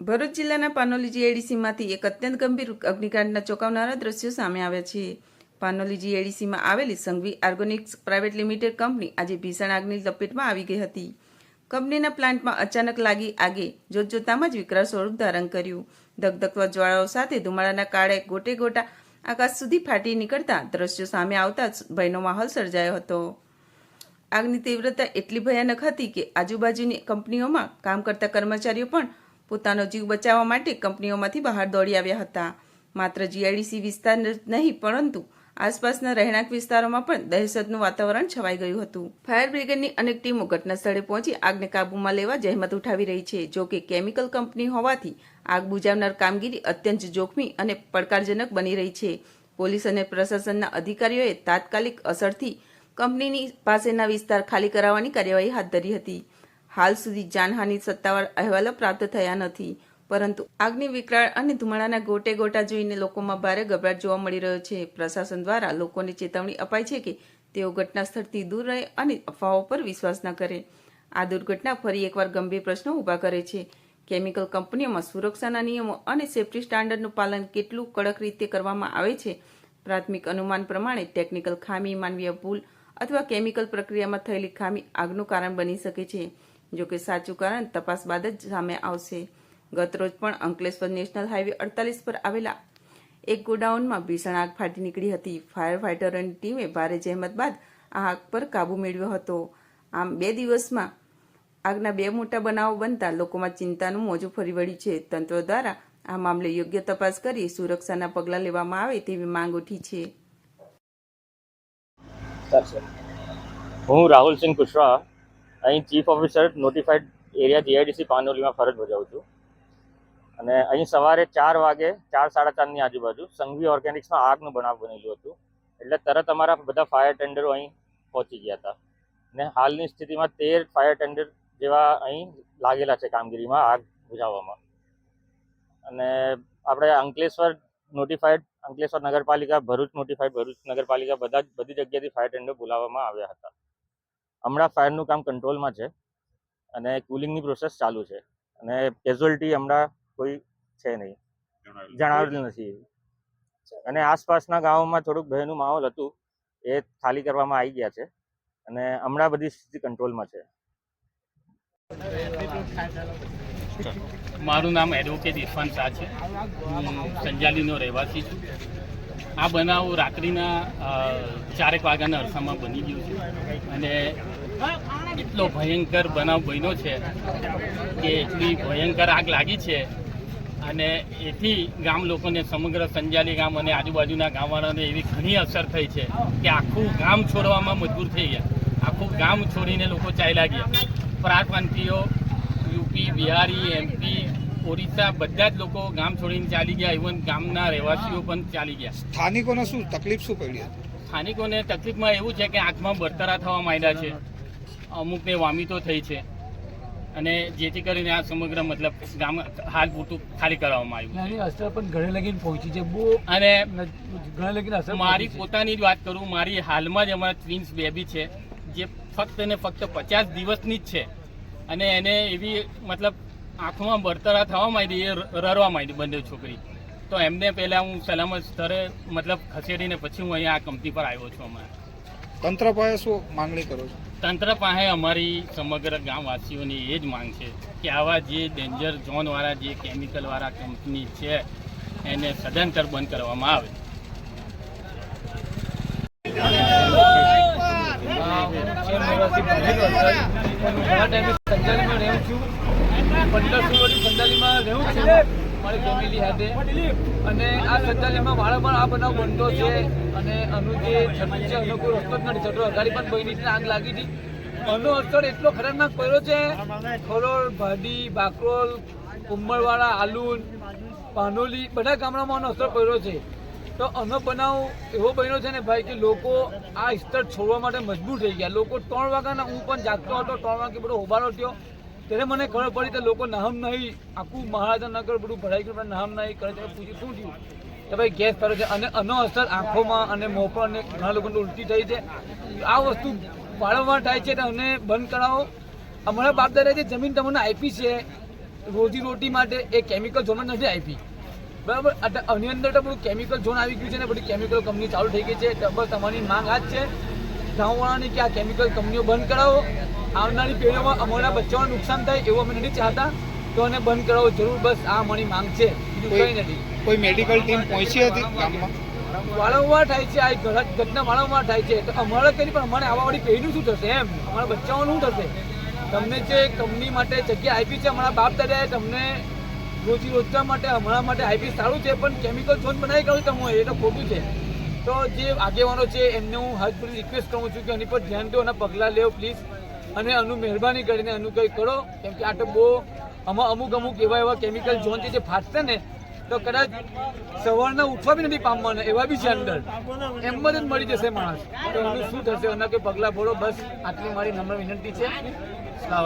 ભરૂચ જિલ્લાના પાનોલી એડીસીમાંથી એક અત્યંત ગંભીર અગ્નિકાંડના ચોંકાવનારા દ્રશ્યો સામે આવ્યા છે. પાનોલી એડીસીમાં આવેલી Sanghvi organics private limited company આજે ભીષણ આગની લપેટમાં આવી ગઈ હતી. કંપનીના પ્લાન્ટમાં અચાનક લાગી આગે, જોતજોતામાં જ વિકરાળ સ્વરૂપ ધારણ કર્યું. ધગધગવા જ્વાળાઓ સાથે ધુમાડાના કાળે ગોટે ગોટા આકાશ સુધી ફાટી નીકળતા દ્રશ્યો સામે આવતા ભયનો માહોલ સર્જાયો હતો. આગની તીવ્રતા એટલી ભયાનક હતી કે આજુબાજુની કંપનીઓમાં કામ કરતા કર્મચારીઓ પણ પોતાનો જીવ બચાવવા માટે કંપનીઓમાંથી બહાર દોડી આવ્યા હતા. માત્ર જીઆઈડીસી વિસ્તાર નહીં, પરંતુ આસપાસના રહેણાંક વિસ્તારોમાં પણ દહેશતનું વાતાવરણ છવાઈ ગયું હતું. ફાયર બ્રિગેડની અનેક ટીમો ઘટના સ્થળે પહોંચી આગને કાબૂમાં લેવા જહેમત ઉઠાવી રહી છે. જો કે કેમિકલ કંપની હોવાથી આગ બુજાવનાર કામગીરી અત્યંત જોખમી અને પડકારજનક બની રહી છે. પોલીસ અને પ્રશાસનના અધિકારીઓએ તાત્કાલિક અસરથી કંપનીની પાસેના વિસ્તાર ખાલી કરાવવાની કાર્યવાહી હાથ ધરી હતી. હાલ સુધી જાનહાનિ સત્તાવાર અહેવાલો પ્રાપ્ત થયા નથી, પરંતુ આગની વિકરાળ અને ધુમાડાના ગોટે ગોટા જોઈને લોકોમાં ભારે ગભરાટ જોવા મળી રહ્યો છે. પ્રશાસન દ્વારા લોકોને ચેતવણી અપાઈ છે કે તેઓ ઘટના સ્થળથી દૂર રહે અને અફવાઓ પર વિશ્વાસ ન કરે. આ દુર્ઘટના ફરી એકવાર ગંભીર પ્રશ્નો ઊભા કરે છે. કેમિકલ કંપનીઓમાં સુરક્ષાના નિયમો અને સેફ્ટી સ્ટાન્ડર્ડનું પાલન કેટલું કડક રીતે કરવામાં આવે છે, પ્રાથમિક અનુમાન પ્રમાણે ટેકનિકલ ખામી, માનવીય ભૂલ અથવા કેમિકલ પ્રક્રિયામાં થયેલી ખામી આગનું કારણ બની શકે છે. જો કે સાચું કારણ તપાસ બાદ જ સામે આવશે. ગતરોજ પણ અંકલેશ્વર નેશનલ હાઈવે અડતાલીસ પર આવેલા એક ગોડાઉનમાં ભીષણ આગ ફાટી નીકળી હતી. ફાયર ફાઈટરોની ટીમે ભારે જહેમત બાદ આ આગ પર કાબુ મેળવ્યો હતો. આમ બે દિવસમાં આગના બે મોટા બનાવો બનતા લોકોમાં ચિંતાનું મોજું ફરી વળ્યું છે. તંત્ર દ્વારા આ મામલે યોગ્ય તપાસ કરી સુરક્ષાના પગલાં લેવામાં આવે તેવી માંગ ઉઠી છે. હું રાહુલસિંહ કુશવાહા અહીં chief officer notified area GIDC પાનોલીમાં ફરજ બજાવું છું. અને અહીં સવારે ચાર વાગે, ચાર સાડા ચારની આજુબાજુ સંઘવી ઓર્ગેનિક્સમાં આગનું બનાવ બનેલું હતું. એટલે તરત અમારા બધા ફાયર ટેન્ડરો અહીં પહોંચી ગયા હતા. ને હાલની સ્થિતિમાં તેર ફાયર ટેન્ડર જેવા અહીં લાગેલા છે કામગીરીમાં આગ બુઝાવવામાં અને આપણે અંકલેશ્વર નોટિફાઈડ અંકલેશ્વર નગરપાલિકા, ભરૂચ નોટિફાઈડ ભરૂચ નગરપાલિકા બધા બધી જગ્યાએથી ફાયર ટેન્ડર બોલાવવામાં આવ્યા હતા. હમણાં ફાયરનું કામ કંટ્રોલમાં છે અને કુલિંગની પ્રોસેસ ચાલુ છે. અને કેઝ્યુઅલ્ટી હમણાં કોઈ છે નહીં. જણાવેલું નથી. અને આસપાસના ગામોમાં થોડુંક ભયનું માહોલ હતું. એ ખાલી કરવામાં આવી ગયા છે. અને હમણાં બધી સ્થિતિ કંટ્રોલમાં છે. મારું નામ એડવોકેટ ઇરફાન શાહ છે. હું સંજાલીનો રહેવાસી છું. આ બનાવ રાત્રિના ચારેક વાગ્યાના અરસામાં બની ગયું છે. અને એટલો ભયંકર બનાવ બન્યો છે કે એટલી ભયંકર આગ લાગી છે. અને એથી ગામ લોકોને, સમગ્ર સંજાલી ગામ અને આજુબાજુના ગામવાળાને એવી ઘણી અસર થઈ છે કે આખું ગામ છોડવામાં મજબૂર થઈ ગયા. આખું ગામ છોડીને લોકો ચાલ્યા ગયા. પ્રાંતવાસીઓ યુપી, બિહારી, એમપી ઓરિસ્સા બધા જ લોકો ગામ છોડીને ચાલી ગયા. ઇવન ગામના રહેવાસીઓ પણ ચાલી ગયા. સ્થાનિકોને શું તકલીફ શું પડી સ્થાનિકોને તકલીફમાં એવું છે કે આંખમાં બળતરા થવા માંડ્યા છે. અમુકને વામિતો થઈ છે. અને જેથી કરીને આ સમગ્ર મતલબ ગામ હાલ પૂરતું ખાલી કરવામાં આવ્યું એની અસર પણ ઘરે લગીને પહોંચી છે. બહુ અને ઘરે લગીને અસર મારી પોતાની જ વાત કરું મારી હાલમાં જ અમારા ટ્વિન્સ બેબી છે જે ફક્ત ને ફક્ત પચાસ દિવસની જ છે. અને એને એવી મતલબ આંખમાં બળતરા થવા માંડી એ રરવા રડવા માંડી બંને છોકરી. તો એમને પહેલાં હું સલામત સ્તરે મતલબ ખસેડીને પછી હું અહીંયા આ કંપની પર આવ્યો છું અમારે તંત્ર પાસે શું માંગણી કરો છો? તંત્ર પાસે અમારી સમગ્ર ગામવાસીઓની એ જ માંગ છે કે આવા જે ડેન્જર ઝોનવાળા જે કેમિકલવાળા કંપની છે એને સદંતર બંધ કરવામાં આવે. હું ઘણા ટાઈમે છું. પંદર સોળ વર્ષથી સંજાલીમાં છે મારી અને આ સંજાલીમાં પણ આ બનાવ બનતો છે. અને આનું જે છતું છે એનો કોઈ રસ્તો જ નથી. લાગી હતી. અસર એટલો ખતરનાક પડ્યો છે. ખરોળ ભાડી, બાકરોલ, ઉમરવાળા, આલુન, પાનોલી, બધા ગામડામાં અસર પડ્યો છે. તો અનો બનાવ એવો બન્યો છે ને ભાઈ કે લોકો આ સ્તર છોડવા માટે મજબૂર થઈ ગયા. લોકો ત્રણ વાગ્યાના હું પણ જાગતો હતો. ત્રણ વાગે બધો હોબાળો થયો. ત્યારે મને ખબર પડી કે લોકો નાહમ નહીં, આખું મહારાજાનગર બધું ભરાઈ ગયું, પણ નાહમ નહીં કરે ત્યારે પૂછ્યું શું થયું? કે ભાઈ ગેસ ફરે છે. અને આનો અસર આંખોમાં અને મોં પર અને ઘણા લોકોને ઉલટી થઈ છે. આ વસ્તુ વારંવાર થાય છે અને બંધ કરાવો. અમારા બાપ દાદા જે જમીન તમને આપી છે, રોજી રોટી માટે એ કેમિકલ ઝોન નથી આપી. બરાબર? આની અંદર તો બધું કેમિકલ ઝોન આવી ગયું છે ને, બધી કેમિકલ કંપની ચાલુ થઈ ગઈ છે. બસ તમારી માંગ આ જ છે. ગામવાળાની કે આ કેમિકલ કંપનીઓ બંધ કરાવો. આવનારી પેઢીઓમાં અમારા બચ્ચાઓને નુકસાન થાય એવું અમે નથી ચાહતા. તો એને બંધ કરાવો જરૂર બસ આ અમારી માંગ છે. બીજું કંઈ નથી. કોઈ મેડિકલ ટીમ પહોંચી હતી ગામમાં? વારંવાર થાય છે આ ઘટના વારંવાર થાય છે. તો અમારે કરી પણ અમારે આવાવાળી પેઢીનું શું થશે એમ? અમારા બચ્ચાઓનું શું થશે? તમને જે કંપની માટે જગ્યા આપી છે અમારા બાપ દાદાએ તમને રોજી રોજગાર માટે અમારા માટે આઈપી સારું છે પણ કેમિકલ ઝોન બનાવી કાઢું તમે એ તો ખોટું છે. તો જે આગેવાનો છે એમને હું હાથ રિક્વેસ્ટ કરું છું કે એની પર ધ્યાન દો અને પગલાં લેવો પ્લીઝ અને આનું મહેરબાની કરીને આનું કંઈ કરો, કેમ કે આ તો બહુ આમાં અમુક અમુક એવા એવા કેમિકલ ઝોનથી જે ફાટશે ને, તો કદાચ સવારના ઉઠવા બી નથી પામવાના, એવા બી છે અંદર. એમ જ મળી જશે માણસ. તો એનું શું થશે એના કે પગલાં ભરો બસ, આટલી મારી નમ્ર વિનંતી છે. સલામ